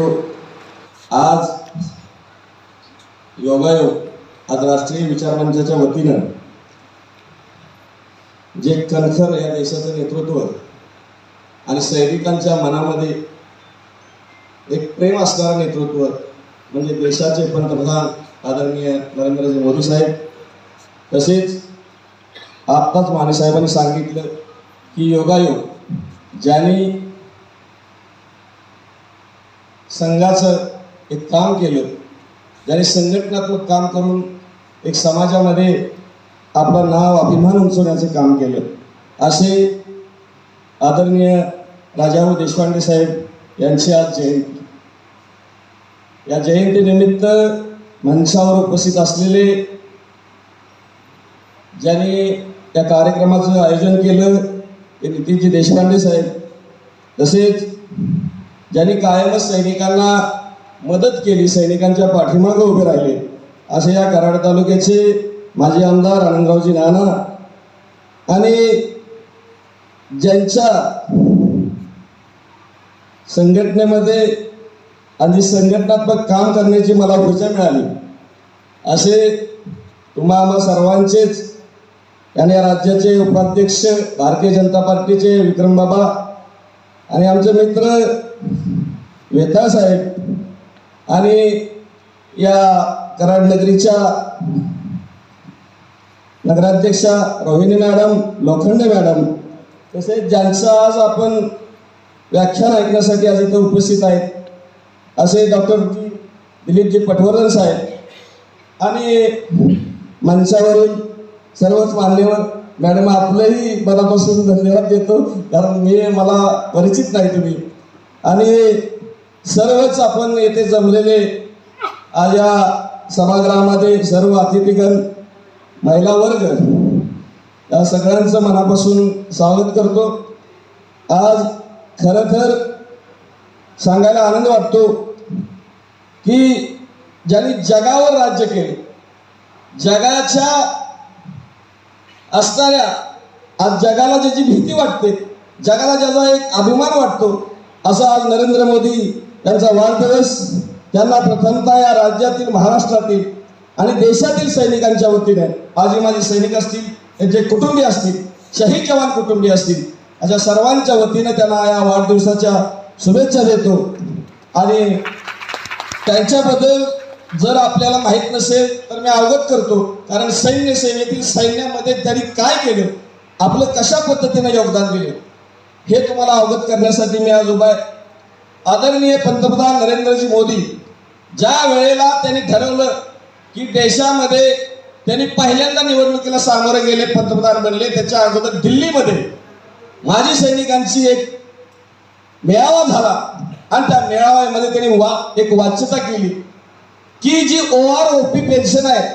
करतो. आज योगायोग आज राष्ट्रीय विचार मंचाच्या वतीनं जे कणखर या देशाचं नेतृत्व आणि सैनिकांच्या मनामध्ये एक प्रेम असणारं नेतृत्व म्हणजे देशाचे पंतप्रधान आदरणीय नरेंद्रजी मोदी साहेब. तसेच आत्ताच मानेसाहेबांनी सांगितलं की योगायोग ज्यांनी संघाचं एक काम केलं. ज्याने संघटनात्मक काम करून एक समाजामध्ये आपलं नाव अभिमान उंचवण्याचं काम केलं. असे आदरणीय राजाभाऊ देशपांडे साहेब यांची आज जयंती. या जयंतीनिमित्त मंचावर उपस्थित असलेले ज्यांनी या कार्यक्रमाचं आयोजन केलं ते नितीनजी देशपांडे साहेब. तसेच ज्यांनी कायमच सैनिकांना मदत केली सैनिकांच्या पाठीमागं उभे राहिले. असे या कराड तालुक्याचे माजी आमदार आनंदरावजी नाना आणि ज्यांच्या संघटनेमध्ये आणि संघटनात्मक काम करण्याची मला ऊर्जा मिळाली असे तुम्हा आम्हा सर्वांचेच आणि या राज्याचे उपाध्यक्ष भारतीय जनता पार्टीचे विक्रम बाबा आणि आमचे मित्र वेता साहेब आणि या कराड नगरीच्या नगराध्यक्षा रोहिणी मॅडम लोखंडे मॅडम तसेच ज्यांचं आज आपण व्याख्यान ऐकण्यासाठी आज इथे उपस्थित आहेत असे डॉक्टर दिलीपजी पटवर्धन साहेब आणि मंचावरील सर्वच मान्यवर मॅडम आपलंही मनापासून धन्यवाद देतो कारण मी मला परिचित नाही तुम्ही. आणि सर्वच आपण येथे जमलेले आज या सभागृहामध्ये सर्व अतिथीगण महिला वर्ग या सगळ्यांचं मनापासून स्वागत करतो. आज खरं तर सांगायला आनंद वाटतो की ज्यांनी जगावर राज्य केले जगाच्या असणाऱ्या आज जगाला ज्याची भीती वाटते जगाला ज्याचा एक अभिमान वाटतो असा आज नरेंद्र मोदी यांचा वाढदिवस त्यांना प्रथमतः या राज्यातील महाराष्ट्रातील आणि देशातील सैनिकांच्या वतीने माझी माझे सैनिक असतील त्यांचे कुटुंबीय असतील शहीद जवान कुटुंबीय असतील अशा सर्वांच्या वतीने त्यांना या वाढदिवसाच्या शुभेच्छा देतो. आणि त्यांच्याबद्दल जर आपल्याला माहीत नसेल तर मी अवगत करतो. कारण सैन्य सेवेतील सैन्यामध्ये त्यांनी काय केलं? आपलं कशा पद्धतीने योगदान दिलं? हे तुम्हाला अवगत करण्यासाठी मी आज उभा आहे. आदरणीय पंतप्रधान नरेंद्रजी मोदी ज्या वेळेला त्यांनी ठरवलं की देशामध्ये त्यांनी पहिल्यांदा निवडणुकीला सामोरे गेले पंतप्रधान बनले त्याच्या अगोदर दिल्लीमध्ये माजी सैनिकांची एक मेळावा झाला. आणि त्या मेळाव्यामध्ये त्यांनी वा एक वाच्यता केली. की जी O R O P pension आहे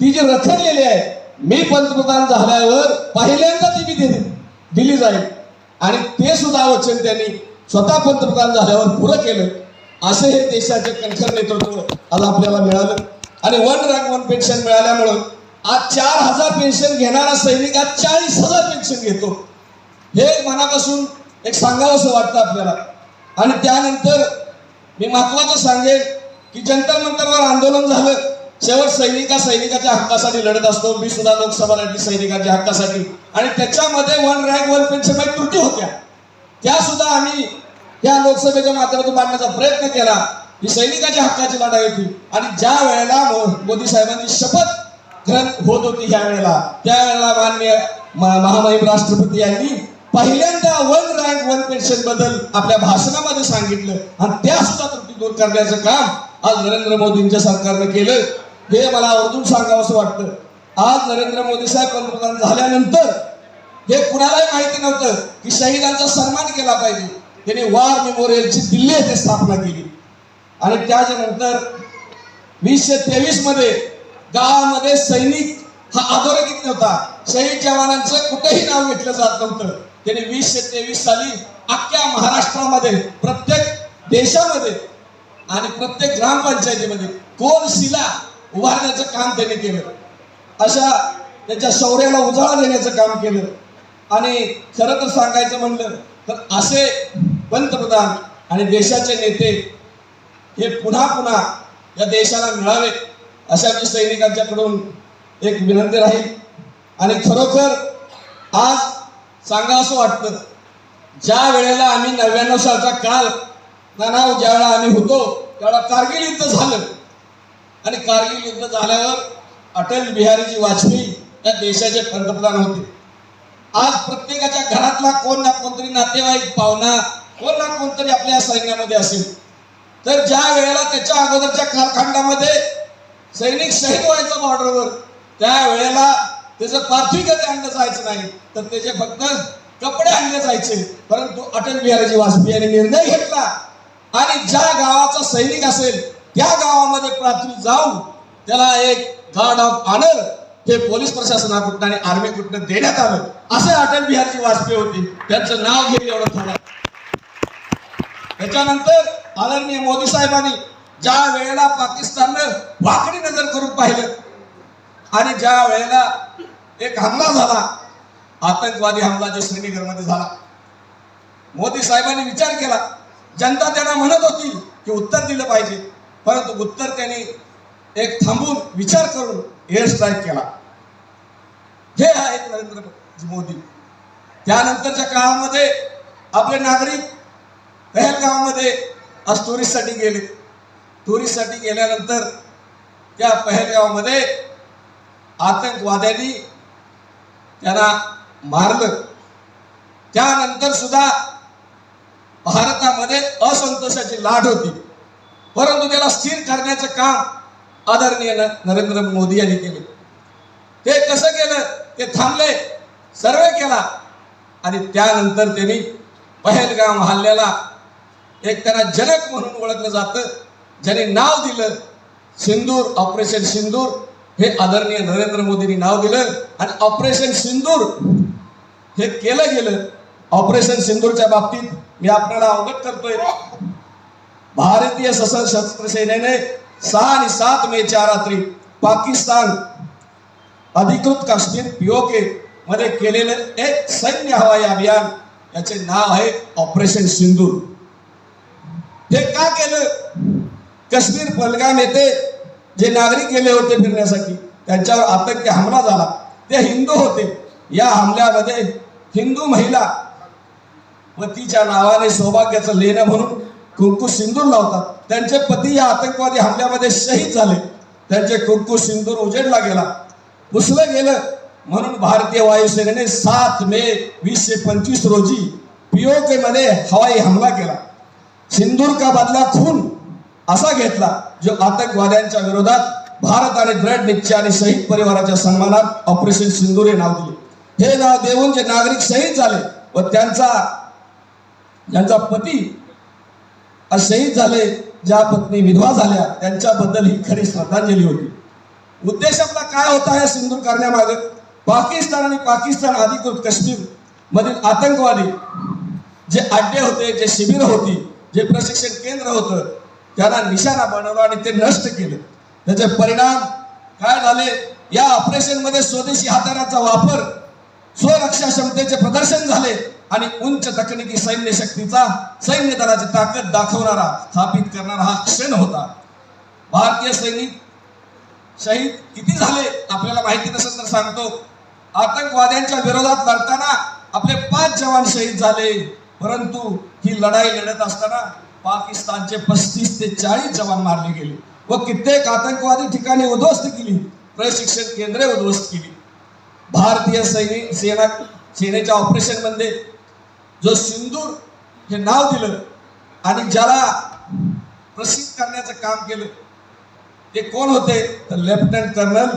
ती जी रखडलेली आहे मी पंतप्रधान झाल्यावर पहिल्यांदा ती मी दिली दिली जाईल. आणि ते सुद्धा वचन त्यांनी स्वतः पंतप्रधान झाल्यावर पुरं केलं. असे हे देशाचे कणखर नेतृत्व आज आपल्याला मिळालं. आणि वन रँक वन पेन्शन मिळाल्यामुळं आज चार हजार पेन्शन घेणारा सैनिक आज चाळीस हजार पेन्शन घेतो. हे मनापासून एक सांगावंसं वाटतं आपल्याला. आणि त्यानंतर मी महत्वाचं सांगेल की जंतर मंतरवर आंदोलन झालं. शेवट सैनिका सैनिकाच्या हक्कासाठी लढत असतो. मी सुद्धा लोकसभा लढली सैनिकाच्या हक्कासाठी. आणि त्याच्यामध्ये वन रँक वन पेन्शनमध्ये त्रुटी होत्या. त्या सुद्धा आम्ही या लोकसभेच्या माध्यमातून मांडण्याचा प्रयत्न केला. ही सैनिकाच्या हक्काची लढाई होती. आणि ज्या वेळेला मोदी साहेबांची शपथ ग्रहण होत होती ह्या वेळेला त्यावेळेला माननीय महामहिम राष्ट्रपती यांनी पहिल्यांदा वन रँक वन पेन्शनबद्दल आपल्या भाषणामध्ये सांगितलं. आणि त्या सुद्धा त्रुटी दूर करण्याचं काम आज नरेंद्र मोदींच्या सरकारनं केलं हे मला आवर्जून सांगावं असं वाटतं. आज नरेंद्र मोदी साहेब पंतप्रधान झाल्यानंतर हे कुणालाही माहिती नव्हतं की शहीदांचा सन्मान केला पाहिजे. त्यांनी वार मेमोरियलची दिल्ली येथे स्थापना केली. आणि त्याच्यानंतर वीसशे तेवीसमध्ये गावामध्ये सैनिक हा अधोरेखित नव्हता. शहीद जवानांचं कुठेही नाव घेतलं जात नव्हतं. त्यांनी वीसशे तेवीस साली अख्ख्या महाराष्ट्रामध्ये प्रत्येक देशामध्ये आणि प्रत्येक ग्रामपंचायतीमध्ये कोण शिला उभारण्याचं काम त्यांनी केलं. अशा त्याच्या शौर्याला उजाळा देण्याचं काम केलं. आणि खरं तर सांगायचं म्हणलं तर असे पंतप्रधान आणि देशाचे नेते हे पुन्हा पुन्हा या देशाला मिळावे अशा मी सैनिकांच्याकडून एक विनंती राहील. आणि खरोखर आज सांगा असं वाटतं ज्या वेळेला आम्ही नव्याण्णव सालचा काळ नाव ज्यावेळा आम्ही होतो त्यावेळा कारगिल युद्ध झालं. आणि कारगिल युद्ध झाल्यावर अटल बिहारीजी वाजपेयी या देशाचे पंतप्रधान होते. आज प्रत्येकाच्या घरातला कोण ना कोणतरी नातेवाईक पाहुणा कोण ना कोणतरी आपल्या सैन्यामध्ये असेल. तर ज्या वेळेला त्याच्या अगोदरच्या कालखंडामध्ये सैनिक शहीद व्हायचं बॉर्डरवर त्या वेळेला त्याचं पार्थिव कधी आणलं जायचं नाही. तर त्याचे फक्त कपडे आणले जायचे. परंतु अटल बिहारीजी वाजपेयी यांनी निर्णय घेतला. आणि ज्या गावाचा सैनिक असेल त्या गावामध्ये प्राथमिक जाऊन त्याला एक गार्ड ऑफ ऑनर हे पोलीस प्रशासनाकडून आणि आर्मीकडून देण्यात आलं. असे अटल बिहारची वाजपेयी होती. त्यांचं नाव घेईल एवढं झालं. त्याच्यानंतर आदरणीय मोदी साहेबांनी ज्या वेळेला पाकिस्ताननं वाकडी नजर करून पाहिलं आणि ज्या वेळेला एक हमला झाला आतंकवादी हमला जो श्रीनगरमध्ये झाला मोदी साहेबांनी विचार केला जनता त्यांना म्हणत होती की उत्तर दिलं पाहिजे. परंतु उत्तर त्यांनी एक थांबून विचार करून एअर स्ट्राईक केला. हे आहेत नरेंद्र मोदी. त्यानंतरच्या काळामध्ये आपले नागरिक पहलगावमध्ये आज टुरिस्टसाठी गेले. टुरिस्टसाठी गेल्यानंतर त्या पहलगावमध्ये आतंकवाद्यांनी त्यांना मारलं. त्यानंतर सुद्धा भारतामध्ये असंतोषाची लाट होती. परंतु त्याला स्थिर करण्याचं काम आदरणीय नरेंद्र मोदी यांनी केले. ते कसं केलं? ते थांबले सर्वे केला आणि त्यानंतर त्यांनी पहलगाम हल्ल्याला एक त्यांना जनक म्हणून ओळखलं जातं. ज्याने नाव दिलं सिंदूर ऑपरेशन सिंदूर हे आदरणीय नरेंद्र मोदींनी नाव दिलं आणि ऑपरेशन सिंदूर हे केलं गेलं. ऑपरेशन सिंदूरच्या बाबतीत मी आपल्याला अवगत करतोय. भारतीय सशस्त्र सेनेने सहा आणि सात मेच्या रात्री पाकिस्तान अधिकृत काश्मीर पीओके मध्ये केलेलं एक सैन्य हवाई अभियान याचे नाव आहे ऑपरेशन सिंदूर. हे का केलं? काश्मीर पलगाम येथे जे नागरिक गेले होते फिरण्यासाठी त्यांच्यावर आतंकी हमला झाला. ते हिंदू होते. या हमल्यामध्ये हिंदू महिला पतीच्या नावाने सौभाग्याचं लेणं म्हणून कुंकू सिंदूर लावतात. त्यांचे पती या आतंकवादी हमल्यामध्ये शहीद झाले. त्यांचे कुंकू सिंदूर उजेडला गेला. पुसलं गेलं. म्हणून भारतीय वायुसेनेने सात मे वीसशे पंचवीस रोजी पीओके मध्ये हवाई हमला केला. सिंदूर का बदला खून असा घेतला जो आतंकवाद्यांच्या विरोधात भारत आणि दृढ निश्चय आणि शहीद परिवाराच्या सन्मानात ऑपरेशन सिंदूर हे नाव दिले. हे नाव देऊन जे नागरिक शहीद झाले व त्यांचा ज्यांचा पती आज शहीद झाले ज्या पत्नी विधवा झाल्या त्यांच्याबद्दल ही खरी श्रद्धांजली होती. उद्देश आपला काय होता या सिंदूर करण्यामागे? पाकिस्तान आणि पाकिस्तान अधिकृत काश्मीर मधील आतंकवादी जे अड्डे होते जे शिबिर होती जे प्रशिक्षण केंद्र होतं त्यांना निशाणा बनवलं आणि ते नष्ट केलं. त्याचे परिणाम काय झाले? या ऑपरेशनमध्ये स्वदेशी हाताराचा वापर स्वरक्षा क्षमतेचे प्रदर्शन झाले. आणि उंच तकनिकी सैन्य शक्तीचा सैन्य दलाची ताकद दाखवणारा स्थापित करणारा हा क्षण होता. भारतीय सैनिक शहीद किती झाले आपल्याला माहिती नसेल तर सांगतो. आतंकवाद्यांच्या विरोधात लढताना आपले पाच जवान शहीद झाले. परंतु ही लढाई लढत असताना पाकिस्तानचे पस्तीस ते चाळीस जवान मारले गेले व कित्येक आतंकवादी ठिकाणी उद्ध्वस्त केली. प्रशिक्षण केंद्रे उद्ध्वस्त केली. भारतीय सैनिक सेना सेनेच्या ऑपरेशनमध्ये जो सिंदूर हे नाव दिलं आणि ज्याला प्रसिद्ध करण्याचं काम केलं ते कोण होते? तर लेफ्टनंट कर्नल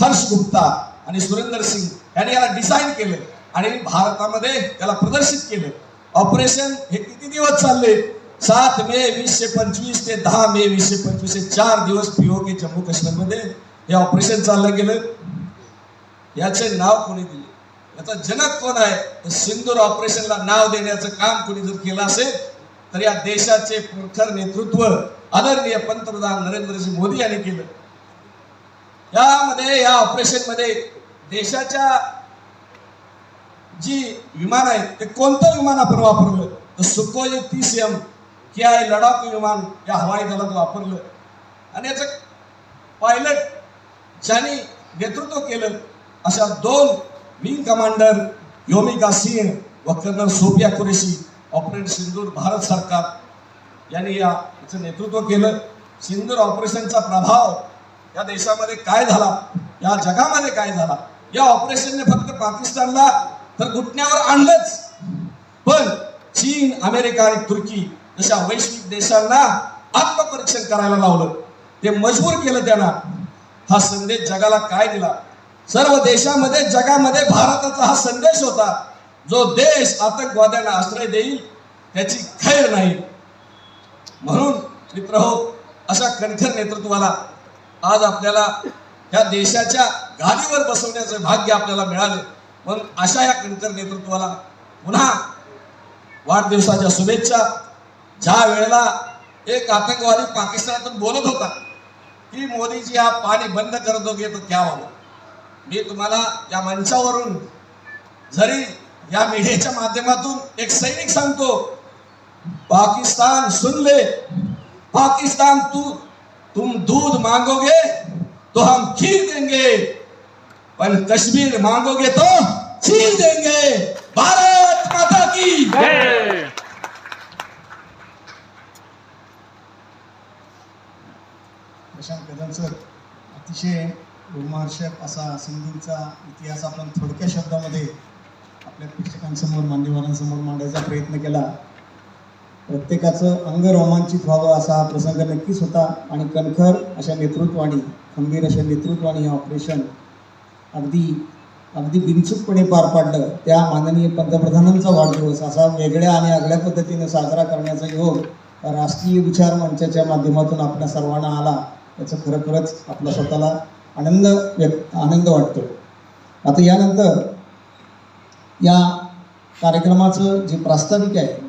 हर्ष गुप्ता आणि सुरेंदर सिंग यांनी याला डिझाईन केलं आणि भारतामध्ये त्याला प्रदर्शित केलं. ऑपरेशन हे किती दिवस चालले? सात मे वीसशे पंचवीस ते दहा मे वीसशे पंचवीस हे चार दिवस पीओके जम्मू काश्मीरमध्ये हे ऑपरेशन चाललं गेलं. याचे नाव कोणी दिले? याचा जनक कोण आहे? तर सिंदूर ऑपरेशनला नाव देण्याचं काम कोणी जर केलं असेल तर या देशाचे प्रखर नेतृत्व आदरणीय पंतप्रधान नरेंद्रजी मोदी यांनी केलं. यामध्ये या ऑपरेशनमध्ये देशाच्या जी विमान आहेत ते कोणतं विमान आपण वापरलं? तर सुखोई तीस एम की आहे लडाख विमान या हवाई दलात वापरलं. आणि याचं पायलट ज्यांनी नेतृत्व केलं अशा दोन विंग कमांडर योमिका सिंह व colonel Sofia Qureshi operate Sindoor Bharat सरकार यांनी या याचं नेतृत्व केलं. सिंदूर ऑपरेशनचा प्रभाव या देशामध्ये काय झाला? या जगामध्ये काय झाला? या ऑपरेशनने फक्त पाकिस्तानला तर घुटण्यावर आणलंच. पण चीन अमेरिका आणि तुर्की जशा वैश्विक देशांना आत्मपरीक्षण करायला लावलं. ते मजबूर केलं त्यांना. हा संदेश जगाला काय दिला? सर्व देशामध्ये जगामध्ये भारताचा हा संदेश होता जो देश आतंकवाद्यांना आश्रय देईल त्याची खैर नाही. म्हणून मित्र हो अशा कणखर नेतृत्वाला आज आपल्याला या देशाच्या गादीवर बसवण्याचं भाग्य आपल्याला मिळालं. म्हणून अशा या कणखर नेतृत्वाला पुन्हा वाढदिवसाच्या शुभेच्छा. ज्या वेळेला एक आतंकवादी पाकिस्तानातून बोलत होता की मोदीजी हा पाणी बंद करत दोगे तो क्या होगा मी तुम्हाला या मंचावरून जरी या मीडियाच्या माध्यमातून एक सैनिक सांगतो पाकिस्तान सुनले पाकिस्तान तू तुम दूध मांगोगे तो हम खीर देंगे पण कश्मीर मांगोगे तो चीर देंगे। भारत माता की प्रशांत कदम सर अतिशय रोमहर्षक असा सिंधूचा इतिहास आपण थोडक्या शब्दामध्ये आपल्या प्रेक्षकांसमोर मान्यवरांसमोर मांडायचा प्रयत्न केला. प्रत्येकाचं अंग रोमांचित व्हावं असा हा प्रसंग नक्कीच होता. आणि कणखर अशा नेतृत्वाने खंबीर अशा नेतृत्वाने हे ऑपरेशन अगदी अगदी बिनचूकपणे पार पाडलं. त्या माननीय पंतप्रधानांचा वाढदिवस असा वेगळ्या आणि आगळ्या पद्धतीने साजरा करण्याचा योग राष्ट्रीय विचार मंचाच्या माध्यमातून आपल्या सर्वांना आला. याचं खरोखरच आपला स्वतःला आनंद व्यक्त आनंद वाटतो. आता यानंतर या कार्यक्रमाचं जे प्रास्ताविक आहे